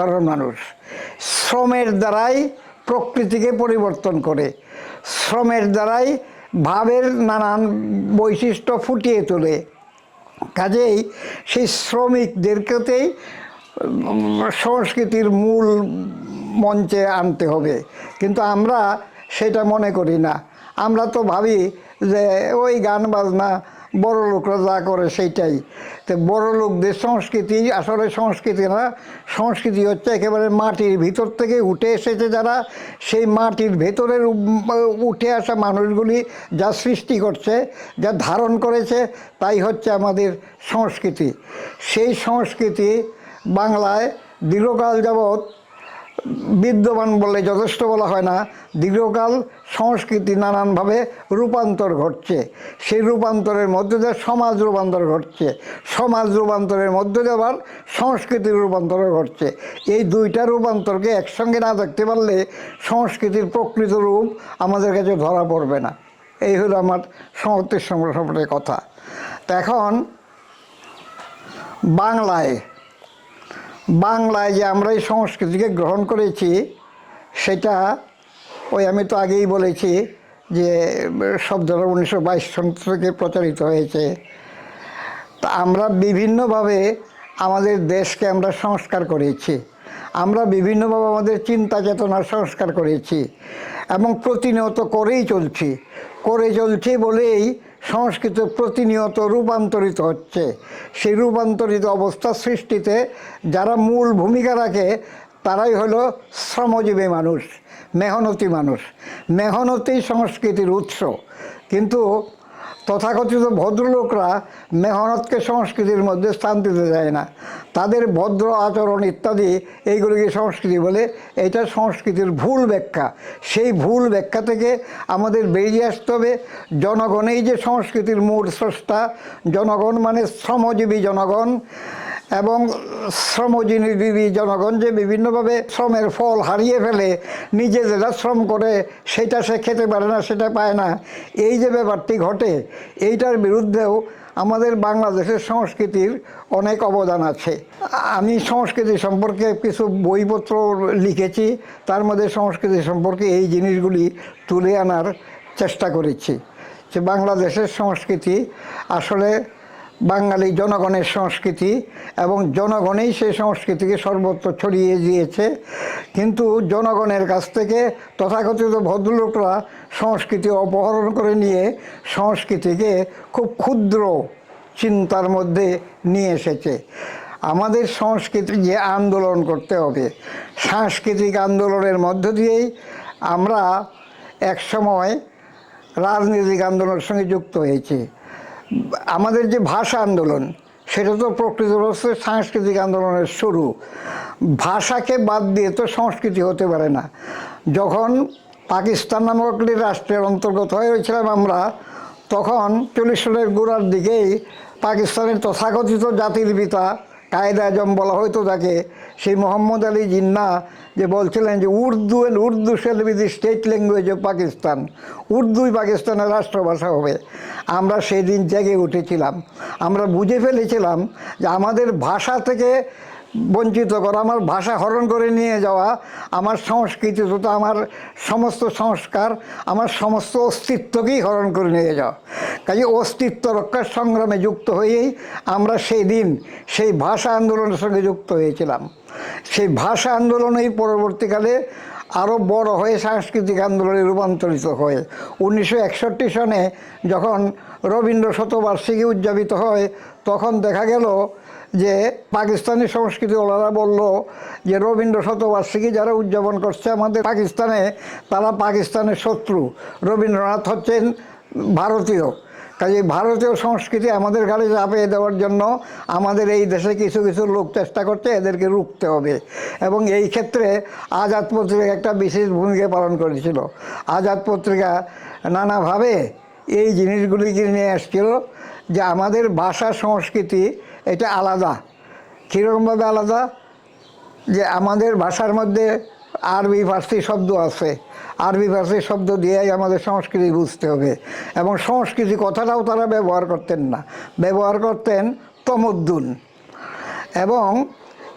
সাধারণ মানুষ। শ্রমের দ্বারাই প্রকৃতিকে পরিবর্তন করে। শ্রমের দ্বারাই ভাবের নানান বৈশিষ্ট্য ফুটিয়ে তোলে। কাজেই সেই শ্রমিকদেরকেতেই সংস্কৃতির মূল মঞ্চে আনতে হবে। কিন্তু আমরা সেটা মনে করি না। আমরা তো ভাবি যে ওই গান বাজনা বড় লোকরা যা করে সেইটাই। তো বড় লোকদের সংস্কৃতি, আসলে সংস্কৃতি না সংস্কৃতি হচ্ছে একেবারে মাটির ভিতর থেকে উঠে এসেছে যারা। সেই মাটির ভেতরের উঠে আসা মানুষগুলি যা সৃষ্টি করছে, যা ধারণ করেছে, তাই হচ্ছে আমাদের সংস্কৃতি। সেই সংস্কৃতি বাংলায় দীর্ঘকাল যাবৎ বিদ্যমান বলে যথেষ্ট বলা হয় না, দীর্ঘকাল সংস্কৃতি নানানভাবে রূপান্তর ঘটছে। সেই রূপান্তরের মধ্যে দিয়ে সমাজ রূপান্তর ঘটছে। সমাজ রূপান্তরের মধ্যে দিয়ে আবার সংস্কৃতির রূপান্তর ঘটছে। এই দুইটা রূপান্তরকে একসঙ্গে না দেখতে পারলে সংস্কৃতির প্রকৃত রূপ আমাদের কাছে ধরা পড়বে না। এই হলো আমার সমাপ্তির সম্পর্কে কথা। তো এখন বাংলায় বাংলায় যে আমরা এই সংস্কৃতিকে গ্রহণ করেছি, সেটা ওই আমি তো আগেই বলেছি যে শব্দটা উনিশশো বাইশ সন থেকে প্রচারিত হয়েছে। তা আমরা বিভিন্নভাবে আমাদের দেশকে আমরা সংস্কার করেছি। আমরা বিভিন্নভাবে আমাদের চিন্তা চেতনার সংস্কার করেছি এবং প্রতিনিয়ত করেই চলছি। করে চলছি বলেই সংস্কৃত প্রতিনিয়ত রূপান্তরিত হচ্ছে। সেই রূপান্তরিত অবস্থা সৃষ্টিতে যারা মূল ভূমিকা রাখে, তারাই হলো শ্রমজীবী মানুষ, মেহনতি মানুষ। মেহনতি সংস্কৃতির উৎস। কিন্তু তথাকথিত ভদ্রলোকরা মেহনতকে সংস্কৃতির মধ্যে স্থান দিতে যায় না। তাদের ভদ্র আচরণ ইত্যাদি, এইগুলিকে সংস্কৃতি বলে। এটা সংস্কৃতির ভুল ব্যাখ্যা। সেই ভুল ব্যাখ্যা থেকে আমাদের বেরিয়ে আসতে হবে। জনগণেই যে সংস্কৃতির মূল স্রষ্টা, জনগণ মানে শ্রমজীবী জনগণ। এবং শ্রমজীবী জনগণ যে বিভিন্নভাবে শ্রমের ফল হারিয়ে ফেলে, নিজে যেটা শ্রম করে সেটা সে খেতে পারে না, সেটা পায় না। এই যে ব্যাপারটি ঘটে, এইটার বিরুদ্ধেও আমাদের বাংলাদেশের সংস্কৃতির অনেক অবদান আছে। আমি সংস্কৃতি সম্পর্কে কিছু বইপত্র লিখেছি, তার মধ্যে সংস্কৃতি সম্পর্কে এই জিনিসগুলি তুলে আনার চেষ্টা করেছি। যে বাংলাদেশের সংস্কৃতি আসলে বাঙালি জনগণের সংস্কৃতি এবং জনগণেই সেই সংস্কৃতিকে সর্বত্র ছড়িয়ে দিয়েছে। কিন্তু জনগণের কাছ থেকে তথাকথিত ভদ্রলোকরা সংস্কৃতি অপহরণ করে নিয়ে সংস্কৃতিকে খুব ক্ষুদ্র চিন্তার মধ্যে নিয়ে এসেছে। আমাদের সংস্কৃতি যে আন্দোলন করতে হবে, সাংস্কৃতিক আন্দোলনের মধ্য দিয়েই আমরা একসময় রাজনৈতিক আন্দোলনের সঙ্গে যুক্ত হয়েছি। আমাদের যে ভাষা আন্দোলন, সেটা তো প্রকৃতপক্ষে সাংস্কৃতিক আন্দোলনের শুরু। ভাষাকে বাদ দিয়ে তো সংস্কৃতি হতে পারে না। যখন পাকিস্তান নামক রাষ্ট্রের অন্তর্গত হয়েছিলাম আমরা, তখন চল্লিশ সালের গোড়ার দিকেই পাকিস্তানের তথাকথিত জাতির পিতা কায়দা আজম বলা হয়তো তাকে, সেই মোহাম্মদ আলী জিন্না যে বলছিলেন যে Urdu and Urdu shall be the state language of Pakistan উর্দুই পাকিস্তানের রাষ্ট্রভাষা হবে। আমরা সেদিন জেগে উঠেছিলাম। আমরা বুঝে ফেলেছিলাম যে আমাদের ভাষা থেকে বঞ্চিত করা, আমার ভাষা হরণ করে নিয়ে যাওয়া, আমার সংস্কৃতি তথা আমার সমস্ত সংস্কার, আমার সমস্ত অস্তিত্বকেই হরণ করে নিয়ে যাওয়া। কাজে অস্তিত্ব রক্ষার সংগ্রামে যুক্ত হয়েই আমরা সেই দিন সেই ভাষা আন্দোলনের সঙ্গে যুক্ত হয়েছিলাম। সেই ভাষা আন্দোলনেই পরবর্তীকালে আরও বড় হয়ে সাংস্কৃতিক আন্দোলনে রূপান্তরিত হয়। উনিশশো সনে যখন রবীন্দ্র শতবার্ষিকী উদযাপিত হয়, তখন দেখা গেল যে পাকিস্তানি সংস্কৃতি ওলারা বলল যে রবীন্দ্র শতবার্ষিকী যারা উদযাপন করছে আমাদের পাকিস্তানে, তারা পাকিস্তানের শত্রু। রবীন্দ্রনাথ হচ্ছেন ভারতীয়। কাজে ভারতীয় সংস্কৃতি আমাদের ঘাড়ে চাপিয়ে দেওয়ার জন্য আমাদের এই দেশে কিছু কিছু লোক চেষ্টা করছে, এদেরকে রুখতে হবে। এবং এই ক্ষেত্রে আজাদ পত্রিকা একটা বিশেষ ভূমিকা পালন করেছিল। আজাদ পত্রিকা নানাভাবে এই জিনিসগুলিকে নিয়ে আসছিল যে আমাদের ভাষা সংস্কৃতি এটা আলাদা। কীরকমভাবে আলাদা? যে আমাদের ভাষার মধ্যে আরবি, ফার্সি শব্দ আছে। আরবি, ফার্সি শব্দ দিয়েই আমাদের সংস্কৃতি বুঝতে হবে। এবং সংস্কৃতি কথাটাও তারা ব্যবহার করতেন না। ব্যবহার করতেন তমদ্দুন। এবং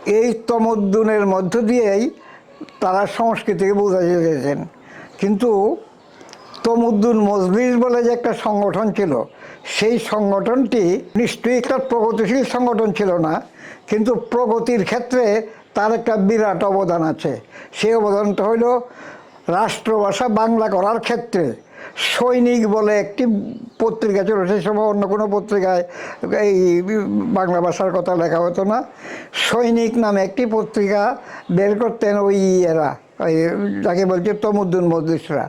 এই তমদ্দুনের মধ্য দিয়েই তারা সংস্কৃতিকে বোঝাতে চেয়েছেন। কিন্তু তমুদ্দুন মজলিস বলে যে একটা সংগঠন ছিল সেই সংগঠনটি নিশ্চয়ই একটা প্রগতিশীল সংগঠন ছিল না, কিন্তু প্রগতির ক্ষেত্রে তার একটা বিরাট অবদান আছে। সেই অবদানটা হইল রাষ্ট্রভাষা বাংলা করার ক্ষেত্রে। সৈনিক বলে একটি পত্রিকা ছিল, সেই সময় অন্য কোনো পত্রিকায় এই বাংলা ভাষার কথা লেখা হতো না। সৈনিক নামে একটি পত্রিকা বের করতেন ওই এরা। যাকে বলছে তমুদ্দুন মজলিসরা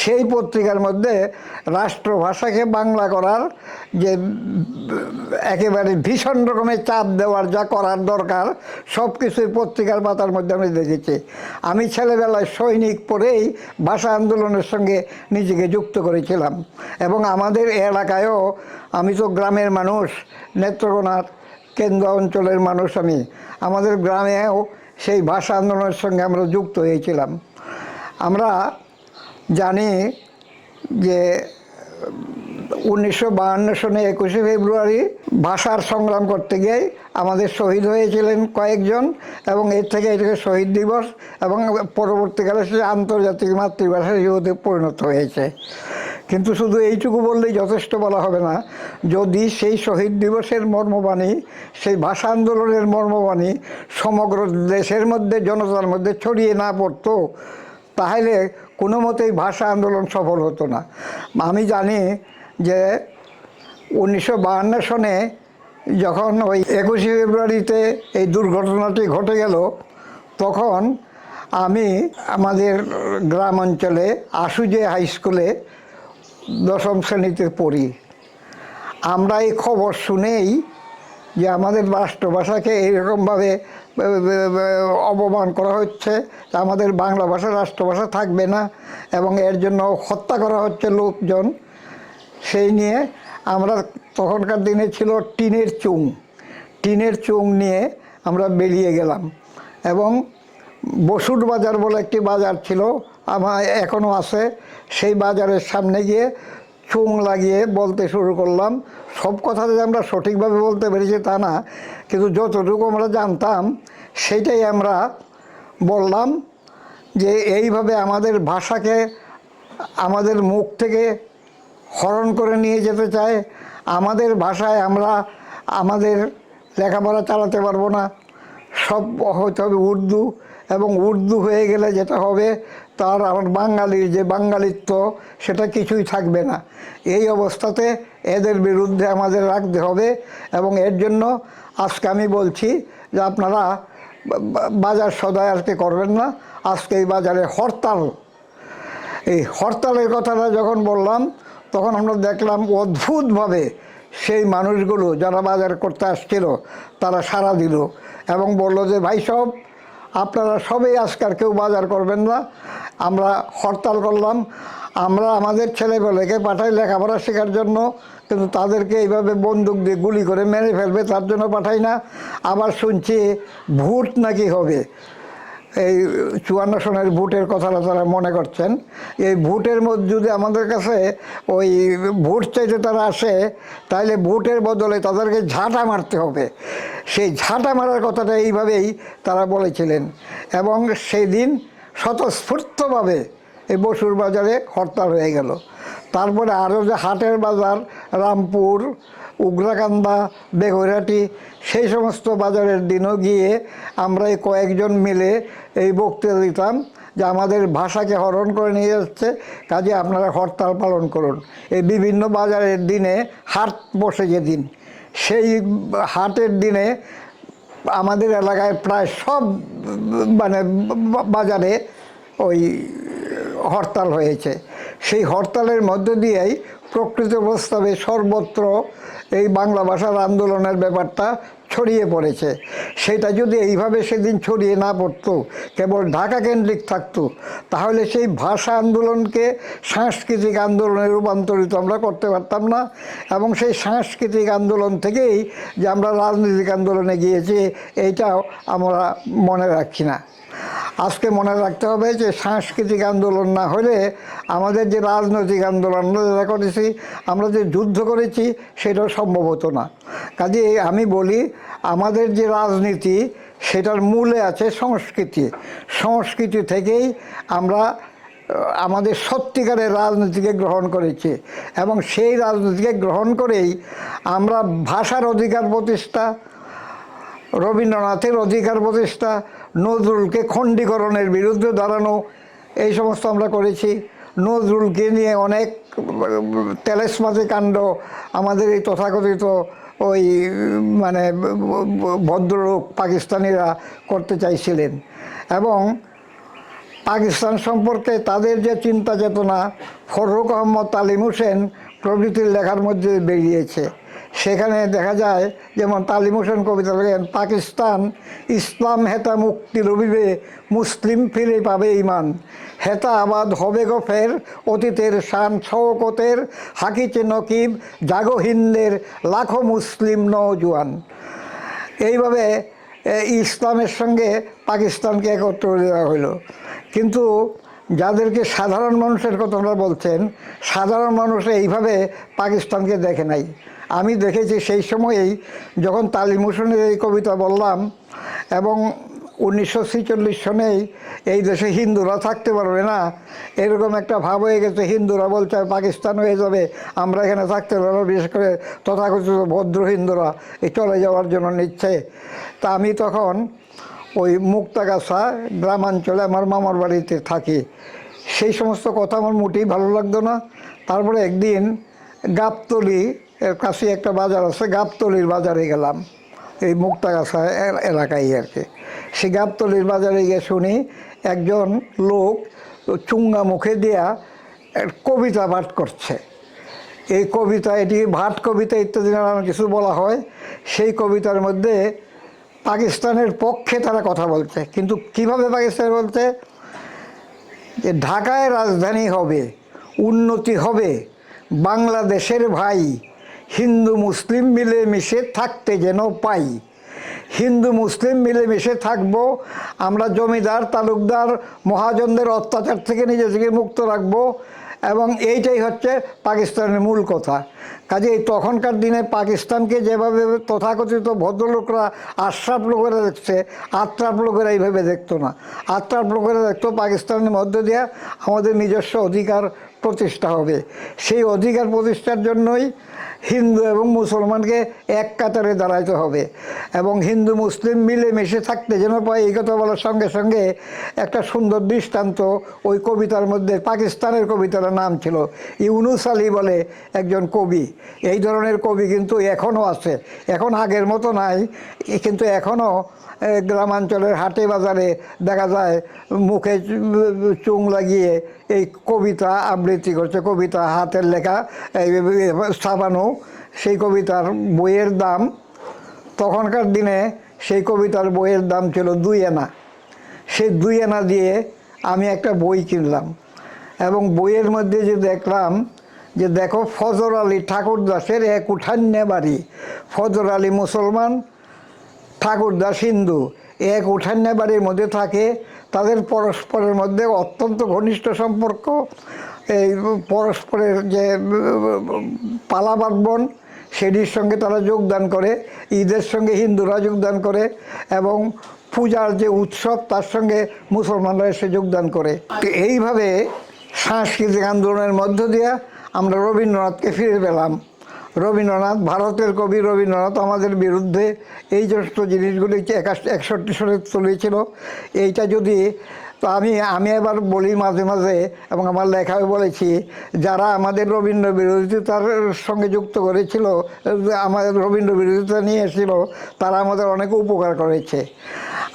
সেই পত্রিকার মধ্যে রাষ্ট্রভাষাকে বাংলা করার যে একেবারে ভীষণ রকমের চাপ দেওয়ার যা করার দরকার সব কিছুই পত্রিকার পাতার মধ্যে আমি দেখেছি। আমি ছেলেবেলায় সৈনিক পড়েই ভাষা আন্দোলনের সঙ্গে নিজেকে যুক্ত করেছিলাম এবং আমাদের এলাকায়ও আমি তো গ্রামের মানুষ, নেত্রকোনার কেন্দ্র অঞ্চলের মানুষ আমি। আমাদের গ্রামেও সেই ভাষা আন্দোলনের সঙ্গে আমরা যুক্ত হয়েছিলাম। আমরা জানি যে উনিশশো বাহান্ন সনে একুশে ফেব্রুয়ারি ভাষার সংগ্রাম করতে গিয়ে আমাদের শহীদ হয়েছিলেন কয়েকজন এবং এর থেকে এটাকে শহীদ দিবস এবং পরবর্তীকালে সেটা আন্তর্জাতিক মাতৃভাষা হিসেবে পরিণত হয়েছে। কিন্তু শুধু এইটুকু বললেই যথেষ্ট বলা হবে না। যদি সেই শহীদ দিবসের মর্মবাণী, সেই ভাষা আন্দোলনের মর্মবাণী সমগ্র দেশের মধ্যে, জনতার মধ্যে ছড়িয়ে না পড়তো, তাহলে কোনো মতেই ভাষা আন্দোলন সফল হতো না। আমি জানি যে উনিশশো বাহান্ন সনে যখন ওই একুশে ফেব্রুয়ারিতে এই দুর্ঘটনাটি ঘটে গেল, তখন আমি আমাদের গ্রাম অঞ্চলে আশুজে হাই স্কুলে দশম শ্রেণীতে পড়ি। আমরা এই খবর শুনেই যে আমাদের রাষ্ট্রভাষাকে এইরকমভাবে অপমান করা হচ্ছে আমাদের বাংলা ভাষা, রাষ্ট্রভাষা থাকবে না, এবং এর জন্য হত্যা করা হচ্ছে লোকজন। সেই নিয়ে আমরা তখনকার দিনে ছিল টিনের চুং। টিনের চুং নিয়ে আমরা বেরিয়ে গেলাম। এবং বসুর বাজার বলে একটি বাজার ছিল, আমার এখনও আছে। সেই বাজারের সামনে গিয়ে চুং লাগিয়ে বলতে শুরু করলাম, সব কথা যে আমরা সঠিকভাবে বলতে পেরেছি তা না, কিন্তু যতটুকু আমরা জানতাম সেইটাই আমরা বললাম যে এইভাবে আমাদের ভাষাকে, আমাদের মুখ থেকে হরণ করে নিয়ে যেতে চায়। আমাদের ভাষায় আমরা আমাদের লেখাপড়া চালাতে পারব না। সব হতে হবে উর্দু এবং উর্দু হয়ে গেলে যেটা হবে তার আমার বাঙালির যে বাঙালিত্ব, সেটা কিছুই থাকবে না। এই অবস্থাতে এদের বিরুদ্ধে আমাদের রাখতে হবে এবং এর জন্য আজকে আমি বলছি যে আপনারা বাজার সদায় আজকে করবেন না। আজকে এই বাজারে হরতাল। এই হরতালের কথাটা যখন বললাম, তখন আমরা দেখলাম অদ্ভুতভাবে সেই মানুষগুলো যারা বাজার করতে আসছিল, তারা সাড়া দিল এবং বলল যে, ভাই সব আপনারা সবেই আজকাল কেউ বাজার করবেন না। আমরা হরতাল করলাম, আমরা আমাদের ছেলেবেলেকে পাঠাই লেখাপড়া শেখার জন্য, কিন্তু তাদেরকে এইভাবে বন্দুক দিয়ে গুলি করে মেরে ফেলবে, তার জন্য পাঠাই না। আবার শুনছি ভোট নাকি হবে। এই চুয়ান্ন সনের ভোটের কথাটা তারা মনে করছেন। এই ভোটের মধ্যে যদি আমাদের কাছে ওই ভোট চাইতে তারা আসে তাহলে ভোটের বদলে তাদেরকে ঝাঁটা মারতে হবে। সেই ঝাঁটা মারার কথাটা এইভাবেই তারা বলেছিলেন। এবং সেই দিন স্বতঃস্ফূর্তভাবে এই বসুর বাজারে হরতাল হয়ে গেল। তারপরে আরও যে হাটের বাজার, রামপুর, উগ্রাকান্দা বেগুরাটি সেই সমস্ত বাজারের দিনও গিয়ে আমরা এই কয়েকজন মিলে এই বক্তৃতা দিতাম যে আমাদের ভাষাকে হরণ করে নিয়ে যাচ্ছে, কাজে আপনারা হরতাল পালন করুন। এই বিভিন্ন বাজারের দিনে হাট বসে যেদিন, সেই হাটের দিনে আমাদের এলাকায় প্রায় সব মানে বাজারে ওই হরতাল হয়েছে। সেই হরতালের মধ্য দিয়েই প্রকৃত প্রস্তাবে সর্বত্র এই বাংলা ভাষার আন্দোলনের ব্যাপারটা ছড়িয়ে পড়েছে। সেটা যদি এইভাবে সেদিন ছড়িয়ে না পড়তো, কেবল ঢাকা কেন্দ্রিক থাকতো, তাহলে সেই ভাষা আন্দোলনকে সাংস্কৃতিক আন্দোলনে রূপান্তরিত আমরা করতে পারতাম না। এবং সেই সাংস্কৃতিক আন্দোলন থেকেই যে আমরা রাজনৈতিক আন্দোলনে গিয়েছি, এইটাও আমরা মনে রাখছি না। আজকে মনে রাখতে হবে যে সাংস্কৃতিক আন্দোলন না হলে আমাদের যে রাজনৈতিক আন্দোলন আমরা করেছি আমরা যে যুদ্ধ করেছি, সেটাও সম্ভব হতো না। কাজে আমি বলি, আমাদের যে রাজনীতি, সেটার মূলে আছে সংস্কৃতি। সংস্কৃতি থেকেই আমরা আমাদের সত্যিকারের রাজনীতিকে গ্রহণ করেছি এবং সেই রাজনীতিকে গ্রহণ করেই আমরা ভাষার অধিকার প্রতিষ্ঠা, রবীন্দ্রনাথের অধিকার প্রতিষ্ঠা, নজরুলকে খণ্ডীকরণের বিরুদ্ধে দাঁড়ানো, এই সমস্ত আমরা করেছি। নজরুলকে নিয়ে অনেক তেলেসমাতি কাণ্ড আমাদের এই তথাকথিত ওই মানে ভদ্রলোক পাকিস্তানিরা করতে চাইছিলেন। এবং পাকিস্তান সম্পর্কে তাদের যে চিন্তা চেতনা ফরুক আহমদ তালিম হোসেন প্রভৃতির লেখার মধ্যে বেরিয়েছে। সেখানে দেখা যায়, যেমন তালিম হোসেন কবিতা লেখেন পাকিস্তান, ইসলাম হেতা মুক্তি রবিবে মুসলিম ফিরে পাবে ইমান হেতা আবাদ হবে গো ফের অতীতের শান শওকতের হাকিচে নকিব, জাগো হিন্দের লাখো মুসলিম নৌজওয়ান এইভাবে ইসলামের সঙ্গে পাকিস্তানকে একত্র দেওয়া হলো কিন্তু যাদেরকে সাধারণ মানুষের কথা বলছেন, সাধারণ মানুষ এইভাবে পাকিস্তানকে দেখে নাই। আমি দেখেছি সেই সময়েই যখন তালিম হোসেনের এই কবিতা বললাম এবং উনিশশো ছিচল্লিশ সনেই এই দেশে হিন্দুরা থাকতে পারবে না, এরকম একটা ভাব হয়ে গেছে, হিন্দুরা বলছে পাকিস্তান হয়ে যাবে, আমরা এখানে থাকতে পারব বিশেষ করে তথাকথিত ভদ্র হিন্দুরা এই চলে যাওয়ার জন্য নিচ্ছে। তা আমি তখন ওই মুক্তাগাছা গ্রামাঞ্চলে আমার মামার বাড়িতে থাকি। সেই সমস্ত কথা আমার মোটেই ভালো লাগতো না। তারপরে একদিন গাবতলি এর কাছে একটা বাজার আছে, গাবতলির বাজারে গেলাম। এই মুক্তাগাছা এলাকায় আর কি। সে গাবতলির বাজারে গিয়ে শুনি একজন লোক চুঙ্গা মুখে দিয়া কবিতা পাঠ করছে। এই কবিতা, এটি ভাট কবিতা ইত্যাদি নানান কিছু বলা হয়। সেই কবিতার মধ্যে পাকিস্তানের পক্ষে তারা কথা বলছে। কিন্তু কীভাবে পাকিস্তান বলছে? যে ঢাকায় রাজধানী হবে, উন্নতি হবে, বাংলাদেশের ভাই হিন্দু মুসলিম মিলেমিশে থাকতে যেন পাই। হিন্দু মুসলিম মিলেমিশে থাকব, আমরা জমিদার, তালুকদার, মহাজনদের অত্যাচার থেকে নিজেদেরকে মুক্ত রাখব এবং এইটাই হচ্ছে পাকিস্তানের মূল কথা। কাজেই তখনকার দিনে পাকিস্তানকে যেভাবে তথাকথিত ভদ্রলোকরা আশ্রাপ লোকেরা দেখছে আত্রাপ লোকেরা এইভাবে দেখতো না। আত্রাপ লোকেরা দেখতো পাকিস্তানের মধ্য দিয়ে আমাদের নিজস্ব অধিকার প্রতিষ্ঠা হবে। সেই অধিকার প্রতিষ্ঠার জন্যই হিন্দু এবং মুসলমানকে এক কাতারে দাঁড়াইতে হবে এবং হিন্দু মুসলিম মিলেমিশে থাকতে যেন পায়, এই কথা বলার সঙ্গে সঙ্গে একটা সুন্দর দৃষ্টান্ত ওই কবিতার মধ্যে, পাকিস্তানের কবিতার নাম ছিল, ইউনুস আলী বলে একজন কবি। এই ধরনের কবি কিন্তু এখনও আছে, এখন আগের মতো নাই, কিন্তু এখনও গ্রামাঞ্চলের হাটে বাজারে দেখা যায় মুখে চু- লাগিয়ে এই কবিতা আবৃত্তি করছে। কবিতা হাতের লেখা ছাপানো, সেই কবিতার বইয়ের দাম। তখনকার দিনে সেই কবিতার বইয়ের দাম ছিল দুই আনা। সেই দুই আনা দিয়ে আমি একটা বই কিনলাম এবং বইয়ের মধ্যে যে দেখলাম যে দেখো ফজর আলী ঠাকুরদাসের এক উঠান্যে বাড়ি। ফজর আলী মুসলমান ঠাকুরদাস হিন্দু এক উঠান্যা বাড়ির মধ্যে থাকে, তাদের পরস্পরের মধ্যে অত্যন্ত ঘনিষ্ঠ সম্পর্ক। এই পরস্পরের যে পালা পার্বণ সেটির সঙ্গে তারা যোগদান করে, ঈদের সঙ্গে হিন্দুরা যোগদান করে এবং পূজার যে উৎসব, তার সঙ্গে মুসলমানরা এসে যোগদান করে। তো এইভাবে সাংস্কৃতিক আন্দোলনের মধ্য দিয়ে আমরা রবীন্দ্রনাথকে ফিরে পেলাম। রবীন্দ্রনাথ, ভারতের কবি রবীন্দ্রনাথ আমাদের বিরুদ্ধে এই সমস্ত জিনিসগুলি একষট্টি সনে চলেছিল এইটা যদি, তো আমি আমি এবার বলি মাঝে মাঝে, এবং আমার লেখায় বলেছি, যারা আমাদের রবীন্দ্র বিরোধিতার সঙ্গে যুক্ত করেছিল আমাদের রবীন্দ্র বিরোধিতা নিয়ে এসেছিল, তারা আমাদের অনেক উপকার করেছে।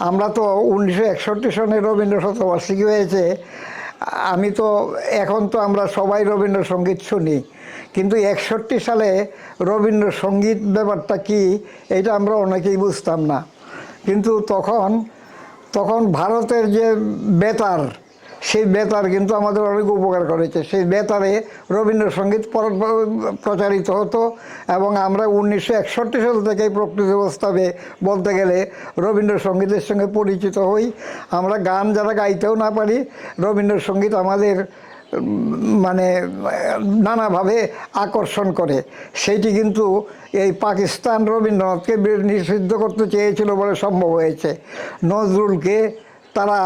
আমরা তো উনিশশো একষট্টি সনে রবীন্দ্র শতবার্ষিকী হয়েছে, আমি তো, এখন তো আমরা সবাই রবীন্দ্রসঙ্গীত শুনি। কিন্তু একষট্টি সালে রবীন্দ্রসঙ্গীত ব্যাপারটা কি, এটা আমরা অনেকেই বুঝতাম না। কিন্তু তখন তখন ভারতের যে বেতার, সেই বেতার কিন্তু আমাদের অনেক উপকার করেছে। সেই বেতারে রবীন্দ্রসঙ্গীত পর- প্রচারিত হতো এবং আমরা উনিশশো একষট্টি সাল থেকে প্রকৃতি প্রস্তাবে বলতে গেলে রবীন্দ্রসঙ্গীতের সঙ্গে পরিচিত হই। আমরা গান যারা গাইতেও না পারি, রবীন্দ্রসঙ্গীত আমাদের মানে নানাভাবে আকর্ষণ করে। সেইটি কিন্তু এই পাকিস্তান রবীন্দ্রনাথকে নিষিদ্ধ করতে চেয়েছিল বলে সম্ভব হয়েছে। নজরুলকে তারা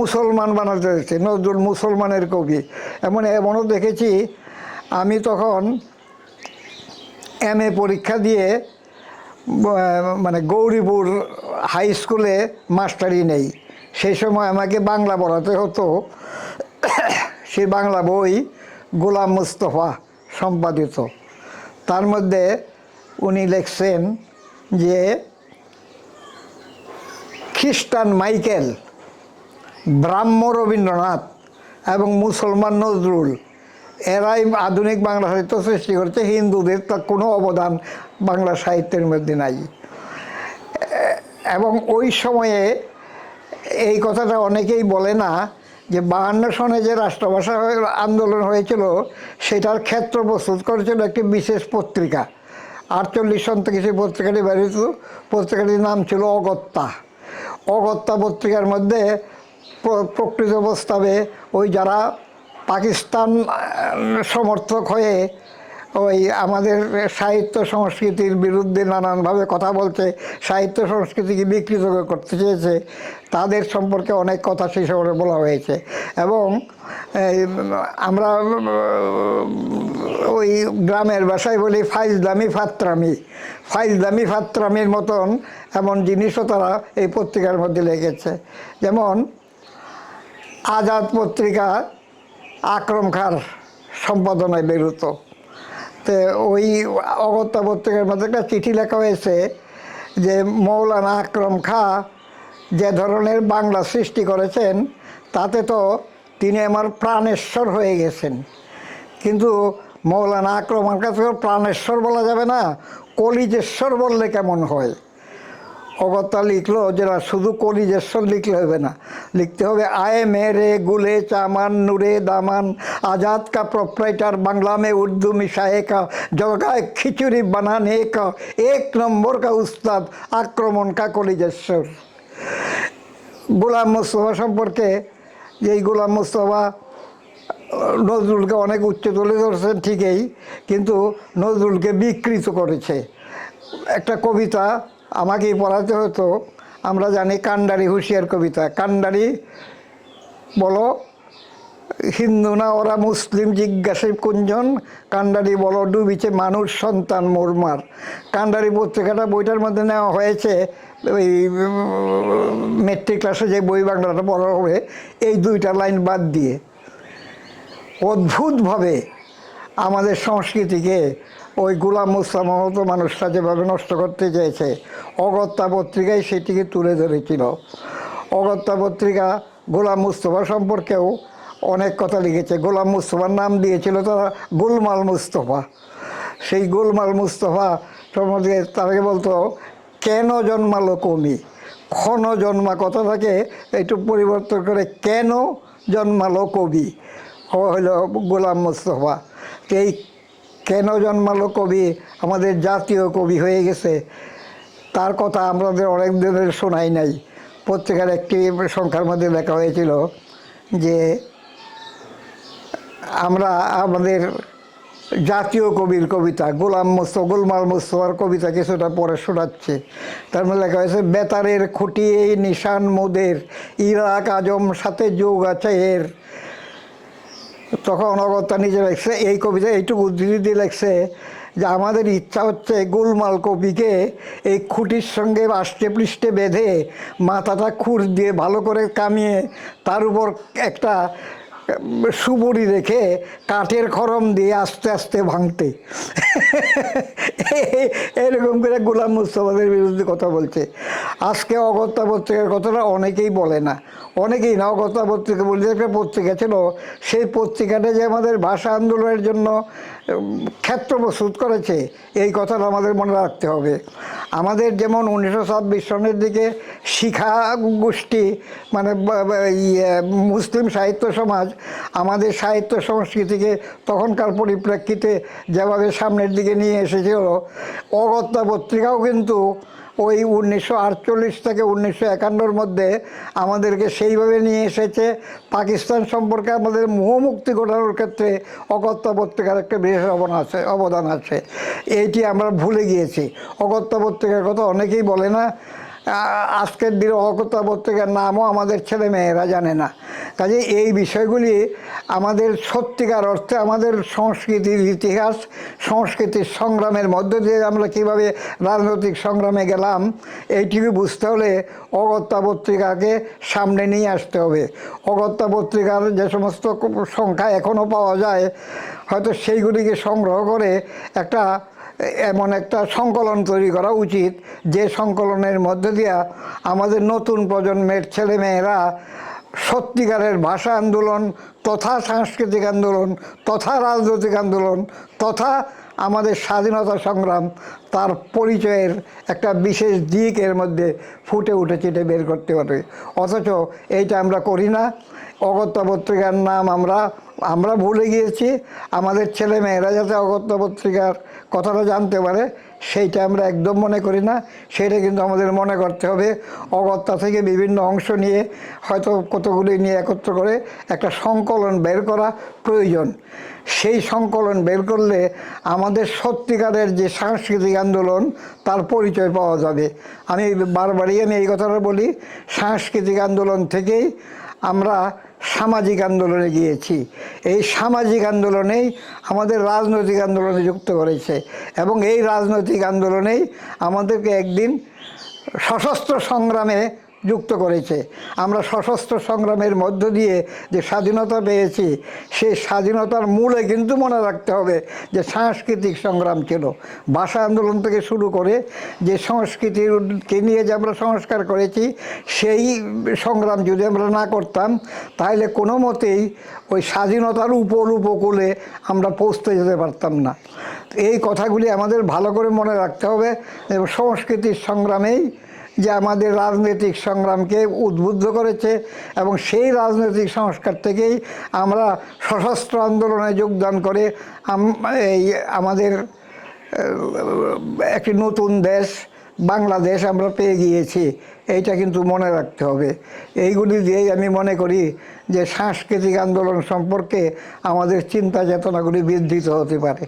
মুসলমান বানাতে হয়েছে নজরুল মুসলমানের কবি। এমন, এমনও দেখেছি, আমি তখন এম এ পরীক্ষা দিয়ে মানে গৌরীপুর হাই স্কুলে মাস্টারি নেই। সেই সময় আমাকে বাংলা পড়াতে হতো। সেই বাংলা বই গোলাম মুস্তফা সম্পাদিত। তার মধ্যে উনি লিখছেন যে, খ্রিস্টান মাইকেল, ব্রাহ্ম রবীন্দ্রনাথ এবং মুসলমান নজরুল, এরাই আধুনিক বাংলা সাহিত্য সৃষ্টি করেছে। হিন্দুদের তার কোনো অবদান বাংলা সাহিত্যের মধ্যে নাই। এবং ওই সময়ে এই কথাটা অনেকেই বলে না যে বাহান্ন সনে যে রাষ্ট্রভাষা আন্দোলন হয়েছিল, সেটার ক্ষেত্র প্রস্তুত করেছিল একটি বিশেষ পত্রিকা। আটচল্লিশ সন থেকে সেই পত্রিকাটি বেরিত পত্রিকাটির নাম ছিল অগত্যা। অগত্যা পত্রিকার মধ্যে প্রকৃত প্রস্তাবে ওই যারা পাকিস্তান সমর্থক হয়ে ওই আমাদের সাহিত্য সংস্কৃতির বিরুদ্ধে নানানভাবে কথা বলছে, সাহিত্য সংস্কৃতিকে বিকৃত করতে চেয়েছে, তাদের সম্পর্কে অনেক কথা সেই সময় বলা হয়েছে। এবং আমরা ওই গ্রামের ভাষায় বলি ফাইজদামি ফাত্রামি। ফাইজদামি ফাত্রামির মতন এমন জিনিসও তারা এই পত্রিকার মধ্যে লেগেছে যেমন, আজাদ পত্রিকা আকরম খার সম্পাদনায় বেরোতো। তো ওই অগত্যা পত্রিকার মধ্যে একটা চিঠি লেখা হয়েছে যে মৌলানা আকরম খা যে ধরনের বাংলা সৃষ্টি করেছেন, তাতে তো তিনি আমার প্রাণেশ্বর হয়ে গেছেন। কিন্তু মৌলানা আকরম কাছে প্রাণেশ্বর বলা যাবে না, কলিজেশ্বর বললে কেমন হয়? অগত্যা লিখলো যে না, শুধু কলিজেশ্বর লিখলে হবে না। লিখতে হবে, আয়ে মে রে গুলে চামান, নূরে দামান, আজাদ কা প্রপ্রাইটার বাংলা মে উর্দু মিশায়ে কা, জগায় খিচুড়ি বানানে কা, এক নম্বর কা উস্তাদ, আক্রমণ কা কলিজেশ্বর গোলাম মোস্তফা সম্পর্কে এই গোলাম মোস্তফা, নজরুলকে অনেক উচ্চ তুলে ধরছেন ঠিকই, কিন্তু নজরুলকে বিকৃত করেছে। একটা কবিতা আমাকেই পড়াতে হতো। আমরা জানি কান্ডারি হুঁশিয়ার কবিতা। কান্ডারি বলো, হিন্দু না ওরা মুসলিম, জিজ্ঞাসে কুঞ্জন। কান্ডারি বলো, ডুবিছে মানুষ, সন্তান, মোরমার। কান্ডারি পত্রিকাটা বইটার মধ্যে নেওয়া হয়েছে, ওই, মেট্রিক ক্লাসে যে বই বাংলাটা পড়া হবে, এই দুইটা লাইন বাদ দিয়ে। অদ্ভুতভাবে আমাদের সংস্কৃতিকে ওই গোলাম মুস্তামা মতো মানুষরা যেভাবে নষ্ট করতে চেয়েছে অগত্যা পত্রিকায় সেটিকে তুলে ধরেছিল। অগত্যা পত্রিকা গোলাম মুস্তফা সম্পর্কেও অনেক কথা লিখেছে। গোলাম মুস্তফার নাম দিয়েছিল তারা গোলমাল মুস্তফা। সেই গোলমাল মুস্তফা সম্বন্ধে তাকে বলতো, কেন জন্মালো কমি? ক্ষণ জন্মা কথাটাকে একটু পরিবর্তন করে কেন জন্মালো কবি? হলো গোলাম মুস্তফা। এই কেন জন্মালো কবি? আমাদের জাতীয় কবি হয়ে গেছে। তার কথা আমাদের অনেক দিনের শোনাই নাই। পত্রিকার একটি সংখ্যার মধ্যে লেখা হয়েছিল যে, আমরা আমাদের জাতীয় কবির কবিতা, গোলাম মোস্ত গোলমাল মোস্তফার কবিতা কিছুটা পরে শোনাচ্ছে। তার মধ্যে লেখা হয়েছে, বেতারের খুঁটি নিশান মোদের, ইরাক আজম সাথে যোগ আছে এর। তখন অগত্যা নিজে লেখছে, এই কবিতা এইটুকু উদ্ধৃতি দিয়ে লেখছে যে আমাদের ইচ্ছা হচ্ছে গোলমাল কবিকে এই খুঁটির সঙ্গে আষ্টে পৃষ্ঠে বেঁধে মাথাটা খুঁড় দিয়ে ভালো করে কামিয়ে তার উপর একটা সুবড়ি রেখে কাঠের খরম দিয়ে আস্তে আস্তে ভাঙতে। এরকম করে গোলাম মুস্তফাদের বিরুদ্ধে কথা বলছে। আজকে অগত্যা পত্রিকার কথাটা অনেকেই বলে না। অনেকেই না, অগত্যা পত্রিকা বলে একটা পত্রিকা ছিল। সেই পত্রিকাটা যে আমাদের ভাষা আন্দোলনের জন্য ক্ষেত্র প্রস্তুত করেছে, এই কথাটা আমাদের মনে রাখতে হবে। আমাদের যেমন উনিশশো ছাব্বিশ সনের দিকে শিখা গোষ্ঠী মানে মুসলিম সাহিত্য সমাজ, আমাদের সাহিত্য সংস্কৃতিকে তখনকার পরিপ্রেক্ষিতে যেভাবে সামনের দিকে নিয়ে এসেছিল, অগত্যা পত্রিকাও কিন্তু ওই উনিশশো আটচল্লিশ থেকে উনিশশো একান্নর মধ্যে আমাদেরকে সেইভাবে নিয়ে এসেছে। পাকিস্তান সম্পর্কে আমাদের মোহমুক্তি ঘটানোর ক্ষেত্রে অগত্যা পত্রিকার একটা বিশেষ অবদান আছে অবদান আছে। এইটি আমরা ভুলে গিয়েছি। অগত্যা পত্রিকার কথা অনেকেই বলে না। আজকের দিনে অগত্যা পত্রিকার নামও আমাদের ছেলে মেয়েরা জানে না। কাজে এই বিষয়গুলি আমাদের সত্যিকার অর্থে আমাদের সংস্কৃতির ইতিহাস, সংস্কৃতির সংগ্রামের মধ্য দিয়ে আমরা কীভাবে রাজনৈতিক সংগ্রামে গেলাম, এইটুকু বুঝতে হলে অগত্যা পত্রিকাকে সামনে নিয়ে আসতে হবে। অগত্যা পত্রিকার যে সমস্ত সংখ্যা এখনও পাওয়া যায়, হয়তো সেইগুলিকে সংগ্রহ করে একটা এমন একটা সংকলন তৈরি করা উচিত, যে সংকলনের মধ্য দিয়া আমাদের নতুন প্রজন্মের ছেলেমেয়েরা সত্যিকারের ভাষা আন্দোলন, তথা সাংস্কৃতিক আন্দোলন, তথা রাজনৈতিক আন্দোলন, তথা আমাদের স্বাধীনতা সংগ্রাম, তার পরিচয়ের একটা বিশেষ দিক এর মধ্যে ফুটে উঠে চেটে বের করতে পারে। অথচ এইটা আমরা করি না। অগত্যা পত্রিকার নাম আমরা আমরা ভুলে গিয়েছি। আমাদের ছেলে মেয়েরা যাতে অগত্যা পত্রিকার কথাটা জানতে পারে, সেইটা আমরা একদম মনে করি না। সেটা কিন্তু আমাদের মনে করতে হবে। অগত্যা থেকে বিভিন্ন অংশ নিয়ে হয়তো কতগুলি নিয়ে একত্র করে একটা সংকলন বের করা প্রয়োজন। সেই সংকলন বের করলে আমাদের সত্যিকারের যে সাংস্কৃতিক আন্দোলন, তার পরিচয় পাওয়া যাবে। আমি বারবারই আমি এই কথাটা বলি, সাংস্কৃতিক আন্দোলন থেকেই আমরা সামাজিক আন্দোলনে গিয়েছি। এই সামাজিক আন্দোলনেই আমাদের রাজনৈতিক আন্দোলনে যুক্ত করেছে এবং এই রাজনৈতিক আন্দোলনেই আমাদেরকে একদিন সশস্ত্র সংগ্রামে যুক্ত করেছে। আমরা সশস্ত্র সংগ্রামের মধ্য দিয়ে যে স্বাধীনতা পেয়েছি সেই স্বাধীনতার মূলে কিন্তু মনে রাখতে হবে যে সাংস্কৃতিক সংগ্রাম ছিল। ভাষা আন্দোলন থেকে শুরু করে যে সংস্কৃতিকে নিয়ে যে আমরা সংস্কার করেছি, সেই সংগ্রাম যদি আমরা না করতাম, তাহলে কোনো মতেই ওই স্বাধীনতার উপর উপকূলে আমরা পৌঁছতে যেতে পারতাম না। এই কথাগুলি আমাদের ভালো করে মনে রাখতে হবে এবং সংস্কৃতির সংগ্রামেই যে আমাদের রাজনৈতিক সংগ্রামকে উদ্বুদ্ধ করেছে এবং সেই রাজনৈতিক সংস্কার থেকেই আমরা সশস্ত্র আন্দোলনে যোগদান করে এই আমাদের একটি নতুন দেশ, বাংলাদেশ আমরা পেয়ে গিয়েছি। এইটা কিন্তু মনে রাখতে হবে। এইগুলি দিয়েই আমি মনে করি যে সাংস্কৃতিক আন্দোলন সম্পর্কে আমাদের চিন্তা চেতনাগুলি বৃদ্ধিত হতে পারে।